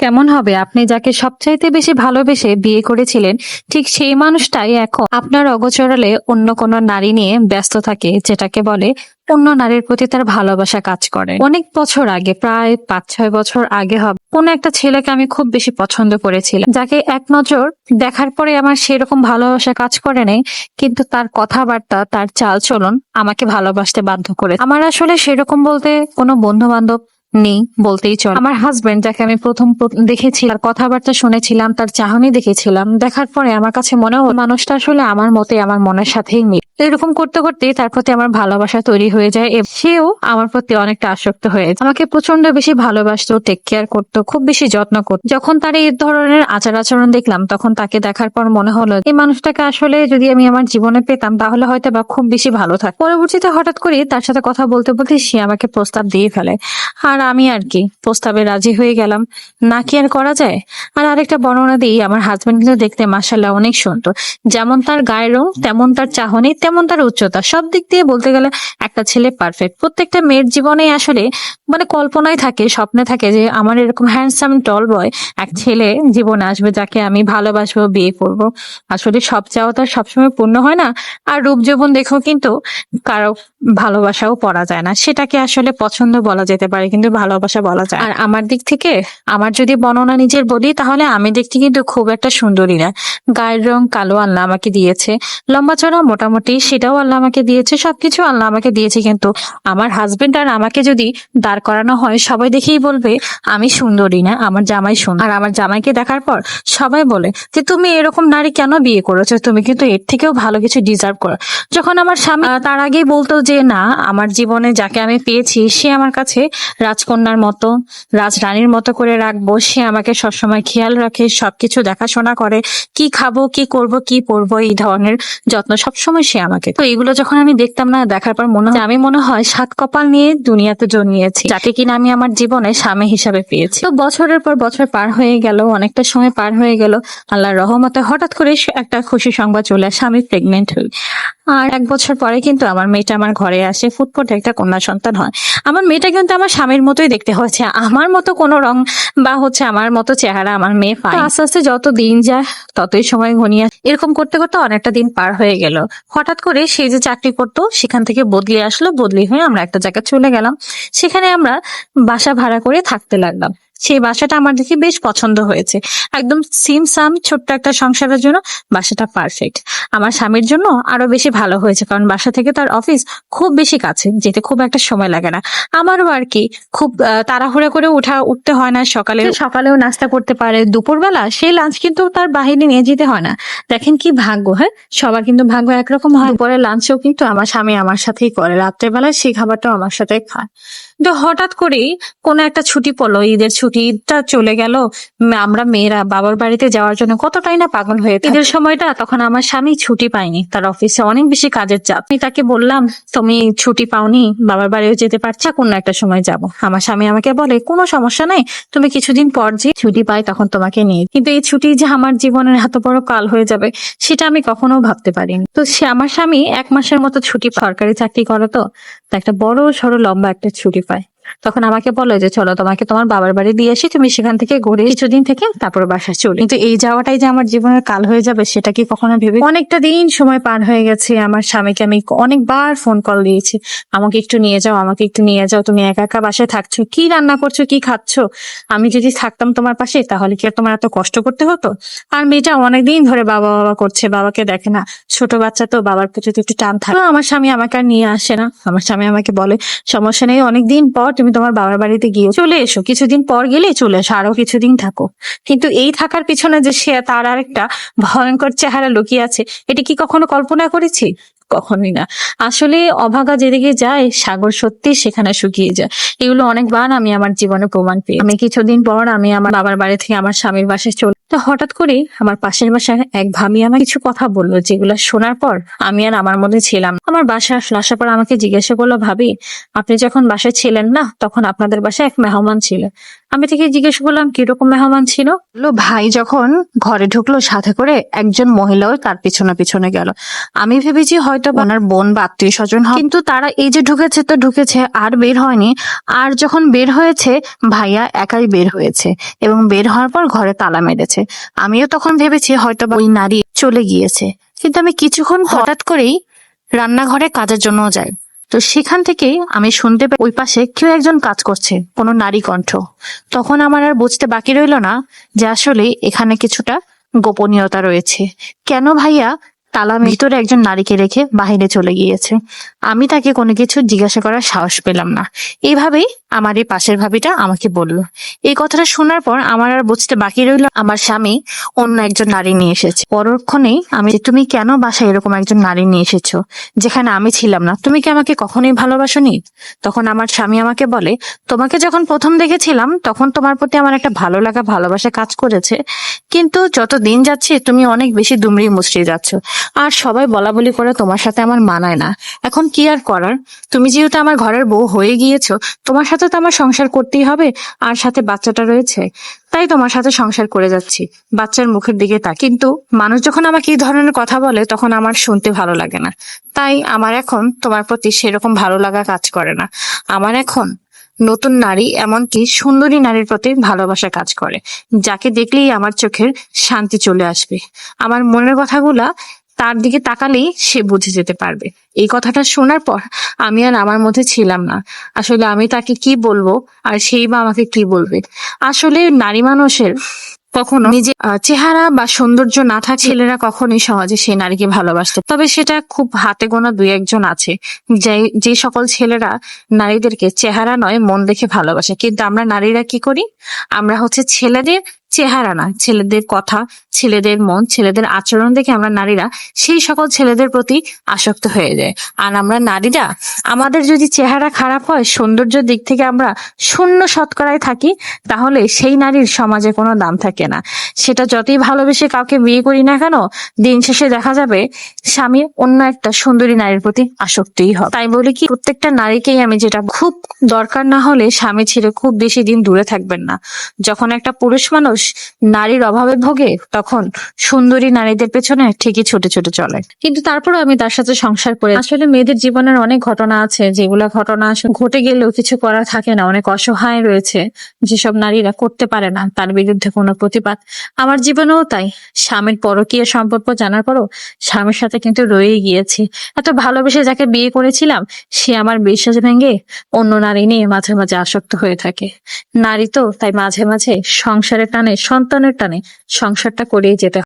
কেমন হবে? আপনি যাকে সবচাইতে বেশি ভালোবেসে বিয়ে করেছিলেন, ঠিক সেই মানুষটাই এখন আপনার অগোচরালে অন্য কোনো নারী নিয়ে ব্যস্ত থাকে, যেটাকে বলে অন্য নারীর প্রতি তার ভালোবাসা কাজ করে। অনেক বছর আগে, প্রায় পাঁচ ছয় বছর আগে হবে, কোনো একটা ছেলেকে আমি খুব বেশি পছন্দ করেছিলাম, যাকে এক নজর দেখার পরে আমার সেরকম ভালোবাসা কাজ করে নাই, কিন্তু তার কথাবার্তা, তার চাল চলন আমাকে ভালোবাসতে বাধ্য করে আমার আসলে সেরকম বলতে কোনো বন্ধু বান্ধব নেই বলতেই চল। আমার হাজবেন্ড যাকে আমি প্রথম প্র- দেখেছি তার কথাবার্তা শুনেছিলাম, তার চাহনি দেখেছিলাম। দেখার পরে আমার কাছে মনে হল, মানুষটা আসলে আমার মতে আমার মনের সাথেই মিল। এরকম করতে করতে তার প্রতি আমার ভালোবাসা তৈরি হয়ে যায় সেও আমার প্রতি অনেকটা আসক্ত হয়ে আমাকে প্রচণ্ড বেশি ভালোবাসতো টেক কেয়ার করতো, খুব বেশি যত্ন করতো। যখন তার এই ধরনের আচার আচরণ দেখলাম, তখন তাকে দেখার পর মনে হলো, এই মানুষটাকে আসলে যদি আমি আমার জীবনে পেতাম, তাহলে হয়তো বা খুব বেশি ভালো থাক পরবর্তীতে হঠাৎ করে তার সাথে কথা বলতে বলতে সে আমাকে প্রস্তাব দিয়ে ফেলে। আর আমি আর কি, প্রস্তাবে রাজি হয়ে গেলাম। না কি আর করা যায়? আর আরেকটা বর্ণনা দিই আমার হাজবেন্ড কিন্তু দেখতে মাসাল্লাহ অনেক সুন্দর। যেমন তার গায়ের রং, তেমন তার চাহনি তেমন তার উচ্চতা? সব দিক দিয়ে বলতে গেলে একটা ছেলে পারফেক্ট প্রত্যেকটা মেয়ের জীবনে আসলে মানে কল্পনায় থাকে, স্বপ্নে থাকে যে আমার এরকম হ্যান্ডসাম টল বয় এক ছেলে জীবনে আসবে যাকে আমি ভালোবাসবো, বিয়ে করব। আসলে সব চাওয়া তার সবসময় পূর্ণ হয় না। আর রূপ যৌবন দেখেও কিন্তু কারও ভালোবাসাও পড়া যায় না। সেটাকে আসলে পছন্দ বলা যেতে পারে, কিন্তু ভালোবাসা বলা যায় আর আমার দিক থেকে, আমার যদি বর্ণনা নিজের বলি, তাহলে আমি দেখতে কিন্তু খুব একটা সুন্দরী না। গায়ের রং কালো আল্লাহ আমাকে দিয়েছে। লম্বা চড়া মোটামুটি সেটাও আল্লাহ আমাকে দিয়েছে, সবকিছু আল্লাহ আমাকে দিয়েছে। কিন্তু আমার হাজবেন্ড আর আমাকে যদি দাঁড় করানো হয়, সবাই দেখেই বলবে, আমি সুন্দরী না, আমার জামাই সুন্দর। আর আমার জামাইকে দেখার পর সবাই বলে, যে তুমি এরকম নারী কেন বিয়ে করেছ? তুমি কিন্তু এর থেকেও ভালো কিছু ডিজার্ভ করো। যখন আমার স্বামী তার আগেই বলতো যে, না, আমার জীবনে যাকে আমি পেয়েছি, সে আমার কাছে রাজকন্যার মতো, রাজরানীর মতো করে রাখব। সে আমাকে সবসময় খেয়াল রাখে, সবকিছু দেখাশোনা করে। কি খাব, কি করব, কি পরবো, এই ধরনের যত্ন সবসময় সে আমাকে। তো এগুলো যখন আমি দেখতাম না, দেখার পর মনে হয় আমি মনে হয় সাত কপাল নিয়ে দুনিয়াতে জন্মিয়েছি, যাকে কিনা আমি আমার জীবনে স্বামী হিসাবে পেয়েছি। তো বছরের পর বছর পার হয়ে গেল, অনেকটা সময় পার হয়ে গেল, আল্লাহর রহমতে হঠাৎ করে একটা খুশি সংবাদ চলে আসে, আমি প্রেগনেন্ট হই। আর এক বছর পরে কিন্তু আমার মেয়েটা আমার ঘরে আসে, ফুটফুটে একটা কন্যা সন্তান হয়। আমার মেয়েটা কিন্তু আমার স্বামীর মতোই দেখতে হয়েছে, আমার মতো কোনো রং বা হচ্ছে আমার মতো চেহারা আমার মেয়ে পায়। আস্তে আস্তে যত দিন যায়, ততই সময় ঘনিয়ে এরকম করতে করতে অনেকটা দিন পার হয়ে গেল। হঠাৎ করে সে যে চাকরি করতো, সেখান থেকে বদলি আসলো। বদলি হয়ে আমরা একটা জায়গায় চলে গেলাম। সেখানে আমরা বাসা ভাড়া করে থাকতে লাগলাম। সেই বাসাটা আমার দেখে বেশ পছন্দ হয়েছে। একদম সিম সাম ছোট্ট একটা সংসারের জন্য বাসাটা পারফেক্ট আমার স্বামীর জন্য আরও বেশি ভালো হয়েছে, কারণ বাসা থেকে তার অফিস খুব বেশি কাছে, যেতে খুব একটা সময় লাগে না। আমারও আর কি খুব তাড়াহুড়া করে উঠা, উঠতে হয় না সকালে। সকালেও নাস্তা করতে পারে, দুপুরবেলা সেই লাঞ্চ কিন্তু তার বাহিরে নিয়ে যেতে হয় না। দেখেন কি ভাগ্য হ্যাঁ? সবার কিন্তু ভাগ্য একরকম হয়। দুপুরে লাঞ্চও কিন্তু আমার স্বামী আমার সাথেই করে। রাত্রেবেলায় সেই খাবারটাও আমার সাথে খায়। তো হঠাৎ করেই কোনো একটা ছুটি পড়ল ঈদের ছুটিটা চলে গেল। আমরা মেয়েরা বাবার বাড়িতে যাওয়ার জন্য কতটাই না পাগল হয়ে। ঈদের সময়টা তখন আমার স্বামী ছুটি পায়নি। তার অফিসে অনেক বেশি কাজের চাপ। আমি তাকে বললাম, তুমি ছুটি পাওনি, বাবার বাড়িও যেতে পারছ কোনো একটা সময় যাব। আমার স্বামী আমাকে বলে, কোনো সমস্যা নাই, তুমি কিছুদিন পর যে ছুটি পাই তখন তোমাকে নিয়ে কিন্তু এই ছুটি যে আমার জীবনের এত বড় কাল হয়ে যাবে, সেটা আমি কখনো ভাবতে পারিনি। তো সে আমার স্বামী এক মাসের মতো ছুটি সরকারি চাকরি করে তো একটা বড় সড়ো লম্বা একটা ছুটি পায়। তখন আমাকে বলে যে, চলো তোমাকে তোমার বাবার বাড়ি দিয়ে আসি, তুমি সেখান থেকে ঘুরে কিছুদিন থেকে তারপর বাসায় চলি। কিন্তু এই যাওয়াটাই যে আমার জীবনের কাল হয়ে যাবে, সেটা কি কখনো ভেবে অনেকটা দিন সময় পার হয়ে গেছে। আমার স্বামীকে আমি অনেকবার ফোন কল দিয়েছি। আমাকে একটু নিয়ে যাও, আমাকে একটু নিয়ে যাও, তুমি একা একা বাসায় থাকছো, কি রান্না করছ, কি খাচ্ছো? আমি যদি থাকতাম তোমার পাশে, তাহলে কি আর তোমার এত কষ্ট করতে হতো? আর মেয়েটা অনেকদিন ধরে বাবা বাবা করছে, বাবাকে দেখে না। ছোট বাচ্চা তো, বাবার প্রতি একটু টান থাকে। আমার স্বামী আমাকে আর নিয়ে আসে না। আমার স্বামী আমাকে বলে, সমস্যা নেই, অনেকদিন পর তুমি তোমার বাবার বাড়িতে গিয়ে চলে এসো। কিছুদিন পর গেলে চলে এসো, আরও কিছুদিন থাকো। কিন্তু এই থাকার পিছনে যে সে, তার আর একটা ভয়ঙ্কর চেহারা লুকিয়ে আছে, এটা কি কখনো কল্পনা করেছি? কখনোই না। আসলে অভাগা যেদিকে যায়, সাগর সত্যি সেখানে শুকিয়ে যায়। এগুলো অনেকবার আমি আমার জীবনে প্রমাণ পেয়ে আমি কিছুদিন পর আমি আমার বাবার বাড়ি থেকে আমার স্বামীর বাসায় চলে তো হঠাৎ করে আমার পাশের বাসায় এক ভাবি আমার কিছু কথা বলল, যেগুলো শোনার পর আমি আর আমার মধ্যে ছিলাম আমার আসলে আসার পর আমাকে জিজ্ঞাসা করল, ভাবি, আপনি যখন বাসায় ছিলেন না, তখন আপনাদের বাসায় এক মেহমান ছিল। আমি থেকে জিজ্ঞেস করলাম কীরকম মেহমান ছিল? বলল, ভাই যখন ঘরে ঢুকলো সাথে করে একজন মহিলাও তার পিছনে পিছনে গেল। আমি ভেবেছি হয়তো ওনার বোন বা আত্মীয় স্বজন হয় কিন্তু তারা এই যে ঢুকেছে তো ঢুকেছে আর বের হয়নি। আর যখন বের হয়েছে ভাইয়া একাই বের হয়েছে এবং বের হওয়ার পর ঘরে তালা মেরেছে। আমিও তখন ভেবেছি হয়তো ওই নারী চলে গিয়েছে। কিন্তু আমি কিছুক্ষণ হঠাৎ করেই রান্নাঘরে কাজের জন্য যাই। তো সেখান থেকে আমি শুনতে পাই ওই পাশে কেউ একজন কাজ করছে, কোনো নারী কণ্ঠ। তখন আমার আর বুঝতে বাকি রইল না যে আসলে এখানে কিছুটা গোপনীয়তা রয়েছে। কেন ভাইয়া তালা ভিতরে একজন নারীকে রেখে বাহিরে চলে গিয়েছে? আমি তাকে কোনো কিছু জিজ্ঞাসা করার সাহস পেলাম না। এইভাবেই আমার এই পাশের ভাবিটা আমাকে বলল। এই কথাটা শোনার পর আমার আর বুঝতে বাকি রইল আমার স্বামী অন্য একজন নারী নিয়ে এসেছে। পরক্ষণেই আমি তুমি কেন বাসায় এরকম একজন নারী নিয়ে এসেছ? যেখানে আমি ছিলাম না। তুমি কি আমাকে কখনোই ভালোবাসোনি? তখন আমার স্বামী আমাকে বলে, তোমাকে যখন প্রথম দেখেছিলাম, তখন তোমার প্রতি আমার একটা ভালো লাগা, ভালোবাসা কাজ করেছে। কিন্তু যত দিন যাচ্ছে, তুমি অনেক বেশি দুমড়ি মুচড়ে যাচ্ছ। আর সবাই বলা বলি করে তোমার সাথে আমার মানায় না। এখন কি আর করার? তুমি যেহেতু আমার ঘরের বউ হয়ে গিয়েছো, তোমার সাথে তো আমার সংসার করতেই হবে, আর সাথে বাচ্চাটা রয়েছে। তাই তোমার সাথে সংসার করে যাচ্ছি, বাচ্চার মুখের দিকে তা কিন্তু মানুষ যখন আমাকে এই ধরনের কথা বলে, তখন আমার শুনতে ভালো লাগে না। তাই আমার এখন তোমার প্রতি সেরকম ভালো লাগা কাজ করে না। আমার এখন নতুন নারী, এমনকি সুন্দরী নারীর প্রতি ভালোবাসা কাজ করে। যাকে দেখলেই আমার চোখের শান্তি চলে আসবে। আমার মনের কথাগুলা তার দিকে তাকালেই সে বুঝে যেতে পারবে। এই কথাটা শোনার পর আমি আর আমার মধ্যে ছিলাম না। আসলে আমি তাকে কি বলব আর সেই বা আমাকে কি বলবে? আসলে নারী মানুষের কখনো নিজে চেহারা বা সৌন্দর্য না থাকে, ছেলেরা কখনোই সহজে সেই নারীকে ভালোবাসতে তবে সেটা খুব হাতে গোনা দুই একজন আছে। যে সকল ছেলেরা নারীদেরকে চেহারা নয়, মন দেখে ভালোবাসে। কিন্তু আমরা নারীরা কি করি? আমরা হচ্ছে ছেলেদের চেহারা না, ছেলেদের কথা, ছেলেদের মন, ছেলেদের আচরণ দেখে আমরা নারীরা সেই সকল ছেলেদের প্রতি আসক্ত হয়ে যায় আর আমরা নারীরা, আমাদের যদি চেহারা খারাপ হয় সৌন্দর্যের দিক থেকে আমরা শূন্য শতকরায় থাকি, তাহলে সেই নারীর সমাজে কোনো দাম থাকে না। সেটা যতই ভালোবেসে কাউকে বিয়ে করি না কেন, দিন শেষে দেখা যাবে স্বামী অন্য একটা সুন্দরী নারীর প্রতি আসক্তই হবে। তাই বলি কি, প্রত্যেকটা নারীকেই আমি যেটা খুব দরকার না হলে স্বামী ছেড়ে খুব বেশি দিন দূরে থাকবেন না। যখন একটা পুরুষ মানুষ নারীর অভাবে ভোগে, তখন সুন্দরী নারীদের পেছনে ঠিকই ছুটে ছুটে চলে। কিন্তু তারপরও আমি তার সাথে সংসার করে আসলে মেয়েদের জীবনের অনেক ঘটনা আছে, যেগুলো ঘটনা ঘটে গেলেও কিছু করা থাকে না, অনেক অসহায় রয়েছে, যেসব নারীরা করতে পারে না, তার বিরুদ্ধে কোনো প্রতিবাদ। আমার জীবনেও তাই, স্বামীর পরকীয় সম্পর্ক জানার পরও স্বামীর সাথে কিন্তু রয়েই গিয়েছি। এত ভালোবেসে যাকে বিয়ে করেছিলাম, সে আমার বিশ্বাস ভেঙে অন্য নারী নিয়ে মাঝে মাঝে আসক্ত হয়ে থাকে। নারী তো তাই মাঝে মাঝে সংসারের টানে সন্তানের টানে সংসারটা করে যেতে।